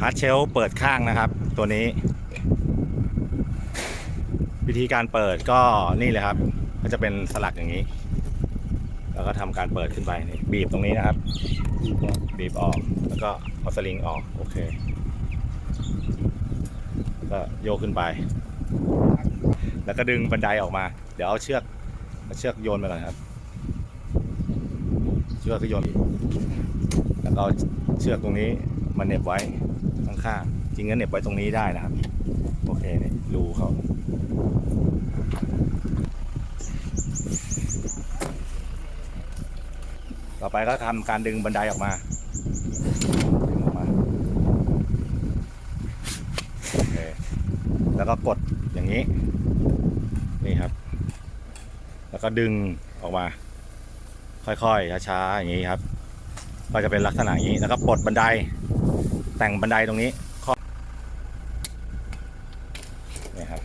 ฮาร์ดเชลเปิดข้างนะครับ ตัวนี้ วิธีการเปิดก็นี่เลยครับ ก็จะเป็นสลักอย่างนี้ แล้วก็ทำการเปิดขึ้นไปนี่บีบตรงนี้นะครับ บีบออกแล้วก็เอาสลิงออกโอเค ก็โยกขึ้นไป แล้วก็ดึงบันไดออกมา เดี๋ยวเอาเชือกเอาเชือกโยนไปก่อนครับเชือกก็โยนอีกแล้วก็ เชือกตรงนี้มาเหน็บไว้ข้างๆจริงก็เหน็บไว้ตรงนี้ได้นะครับ โอเคเนี่ยรูเขาต่อไปก็ทำการดึงบันไดออกมาดึงออกมาโอเคแล้วก็กดอย่างนี้ นี่ครับ แล้วก็ดึงออกมา ค่อยๆช้าๆอย่างนี้ครับ ก็จะเป็นลักษณะอย่างนี้แล้วก็ปลดบันไดแต่งบันไดตรงนี้ข้อนี่ครับ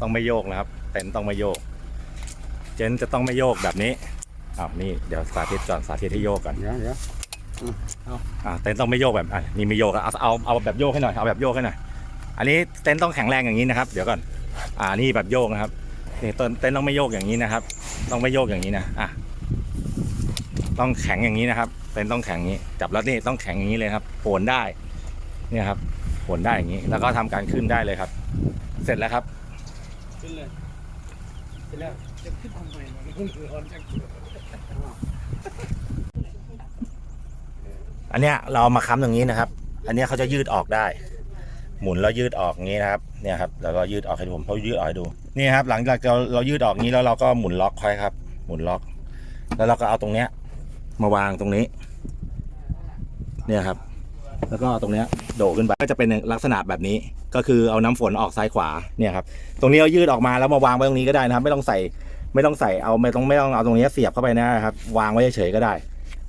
ต้องไม่โยกนะครับเต็นท์ต้องไม่โยก เจนท์จะต้องไม่โยกแบบนี้อ้าวนี่เดี๋ยวสาธิตก่อนสาธิตให้โยกก่อนเดี๋ยวเดี๋ยวอ่าเต็นท์ต้องไม่โยกแบบอะนี่ไม่โยกอะเอาเอาเอาแบบโยกให้หน่อยเอาแบบโยกให้หน่อยอันนี้เต็นท์ต้องแข็งแรงอย่างนี้นะครับ เดี๋ยวก่อนอ่านี่แบบโยกนะครับนี่เต็นท์เต็นท์ต้องไม่โยกอย่างนี้นะครับ ต้องไม่โยกอย่างนี้นะอะ ต้องแข็งอย่างนี้นะครับเต็นท์ต้องแข็งอย่างนี้ จับแล้วนี่ต้องแข็งอย่างนี้เลยครับโผนได้เนี่ยครับโผนได้อย่างนี้ แล้วก็ทำการขึ้นได้เลยครับ เสร็จแล้วครับขึ้นเลยขึ้นแล้วจะขึ้นทำไมมันร้อนจังอันเนี้ยเราเอามาค้ำอย่างนี้นะครับ อันเนี้ยเขาจะยืดออกได้ หมุนแล้วยืดออกอย่างนี้นะครับ เนี่ยครับ แล้วก็ยืดออกให้ดูผมเขายืดออกให้ดู นี่ครับ หลังจากเราเรายืดออกนี้แล้วเราก็หมุนล็อกค่อยครับ หมุนล็อก แล้วเราก็เอาตรงเนี้ย มาวางตรงนี้ เนี่ยครับ แล้วก็ตรงเนี้ยโดดขึ้นไปก็จะเป็นลักษณะแบบนี้ ก็คือเอาน้ำฝนออกซ้ายขวาเนี่ยครับ ตรงนี้เอายืดออกมาแล้วมาวางไว้ตรงนี้ก็ได้นะครับ ไม่ต้องใส่ไม่ต้องใส่เอาไม่ต้องไม่ต้องเอาตรงนี้เสียบเข้าไปนะครับ วางไว้เฉยๆก็ได้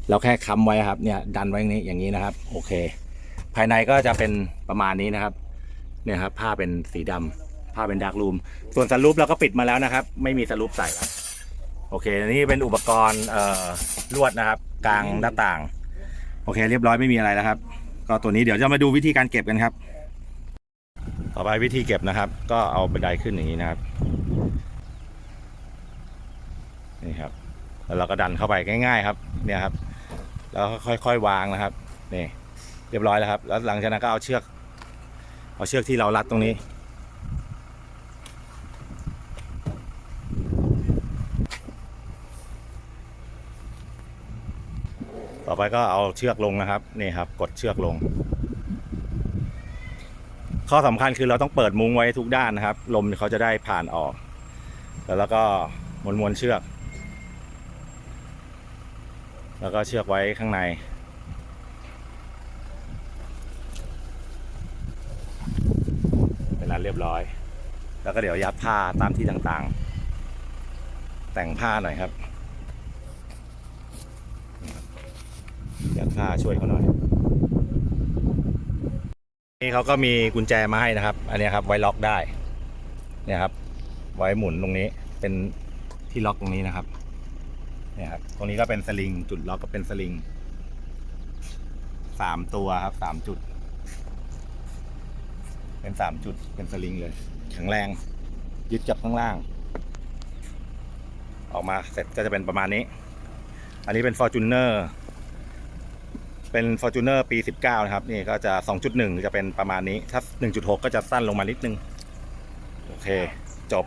เราแค่ค้ำไว้ครับ เนี่ย ดันไว้อย่างนี้อย่างนี้นะครับ โอเค ภายในก็จะเป็นประมาณนี้นะครับ เนี่ยครับผ้าเป็นสีดำผ้าเป็นดาร์กรูม ส่วนสลูปเราก็ปิดมาแล้วนะครับ ไม่มีสลูปใส่ครับ โอเคอันนี้เป็นอุปกรณ์เอ่อลวดนะครับ กลางหน้าต่าง โอเค เรียบร้อยไม่มีอะไรแล้วครับ ก็ตัวนี้เดี๋ยวจะมาดูวิธีการเก็บกันครับ ต่อไปวิธีเก็บนะครับ ก็เอาบันไดขึ้นอย่างนี้นะครับนี่ครับ แล้วเราก็ดันเข้าไปง่าย ๆ ครับ เนี่ยครับ แล้วค่อยๆวางนะครับนี่เรียบร้อยแล้วครับ แล้วหลังจากนั้นก็เอาเชือก เอาเชือกที่เรารัดตรงนี้ ต่อไปก็เอาเชือกลงนะครับนี่ครับ กดเชือกลง ข้อสำคัญคือเราต้องเปิดมุ้งไว้ทุกด้านนะครับ ลมเขาจะได้ผ่านออก แล้วเราก็ม้วนๆเชือก แล้วก็เชือกไว้ข้างใน เป็นนั้นเรียบร้อย แล้วก็เดี๋ยวยัดผ้าตามที่ต่างๆ แต่งผ้าหน่อยครับ ยัดผ้าช่วยเขาหน่อย นี่เขาก็มีกุญแจมาให้นะครับ อันนี้ครับไว้ล็อกได้ เนี่ยครับ ไว้หมุนตรงนี้เป็นที่ล็อกตรงนี้นะครับ เนี่ยครับ ตรงนี้ก็เป็นสลิง จุดล็อกก็เป็นสลิงสามตัวครับสามจุด เป็นสามจุดเป็นสลิงเลยแข็งแรง ยึดจับข้างล่าง ออกมาเสร็จก็จะเป็นประมาณนี้ อันนี้เป็น Fortuner เป็น Fortuner ปี 19 นะครับ นี่ก็จะ 2.1 จะเป็นประมาณนี้ ถ้า 1.6 ก็จะสั้นลงมานิดนึง โอเค จบ